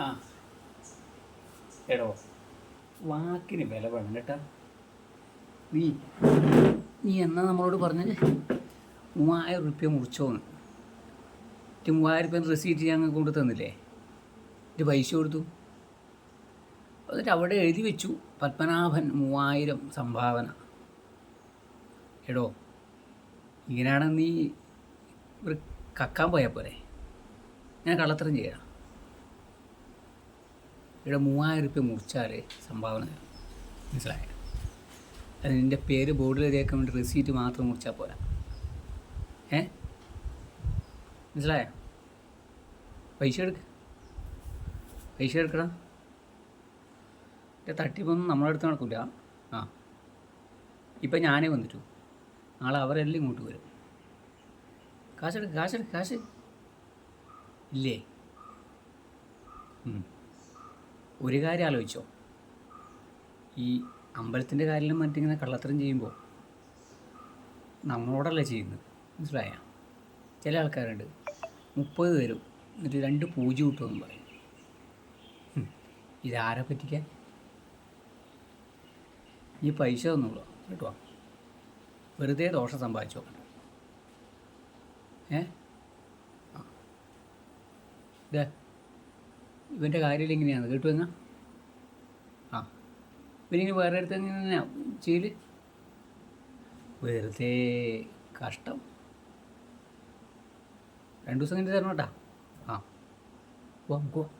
ആ. എടോ വാക്കിന് വില വേണം കേട്ടാ. നീ നീ എന്നാ നമ്മളോട് പറഞ്ഞത്? മൂവായിരം റുപ്യ മുറിച്ചോന്ന്. എന്നിട്ട് മൂവായിരം റുപ്യ റെസീറ്റ് ഞങ്ങൾ കൊണ്ട് തന്നില്ലേ? എന്നിട്ട് പൈസ കൊടുത്തു. എന്നിട്ട് അവിടെ എഴുതി വെച്ചു പത്മനാഭൻ മൂവായിരം സംഭാവന. എടോ ഇങ്ങനെയാണ് നീ ഒരു കക്കാൻ പോയാൽ പോരെ? ഞാൻ കള്ളത്തരം ചെയ്യണം ഇവിടെ മൂവായിരം റുപ്യ മുറിച്ചാൽ സംഭാവന. തരും. മനസ്സിലായോ എന്റെ പേര് ബോർഡിൽ എഴുതിയേക്കാൻ വേണ്ടി റെസീറ്റ് മാത്രം മുറിച്ചാൽ പോരാ. ഏ? മനസ്സിലായോ? പൈസ എടുക്ക. പൈസ എടുക്കണം. എന്റെ തട്ടിപ്പൊന്നും നമ്മളെ അടുത്ത് നടക്കില്ല ആ. ഇപ്പം ഞാനേ വന്നിട്ടു. നാളെ അവരെല്ലാം ഇങ്ങോട്ട് വരും. കാശെടുക്ക് കാശെടുക്ക് കാശ് ഇല്ലേ. ഒരു കാര്യം ആലോചിച്ചോ. ഈ അമ്പലത്തിന്റെ കാര്യം മറ്റിങ്ങനെ കള്ളത്തരം ചെയ്യുമ്പോൾ നമ്മളോടല്ല ചെയ്യുന്നത്? മനസ്സിലായ? ചില ആൾക്കാരുണ്ട്. മുപ്പത് തരും എന്നിട്ട് രണ്ട് പൂജ കിട്ടുമെന്ന് പറയും. ഇതാരെ പറ്റിക്കാൻ? ഈ പൈസ തന്നുള്ളൂ കേട്ടോ. വെറുതെ ദോഷം സമ്പാദിച്ചു നോക്കണ്ട. ഏ? ഇതേ ഇവന്റെ കാര്യം ഇങ്ങനെയാണ്. കേട്ടു എന്നാ? ആ. ഇവനിങ്ങനെ വേറെ അടുത്ത് എങ്ങനെയാ ചെയ്യൽ? വെറുതെ കഷ്ടം. രണ്ടു ദിവസം കഴിഞ്ഞ് തരണം കേട്ടാ ആ പോവാം.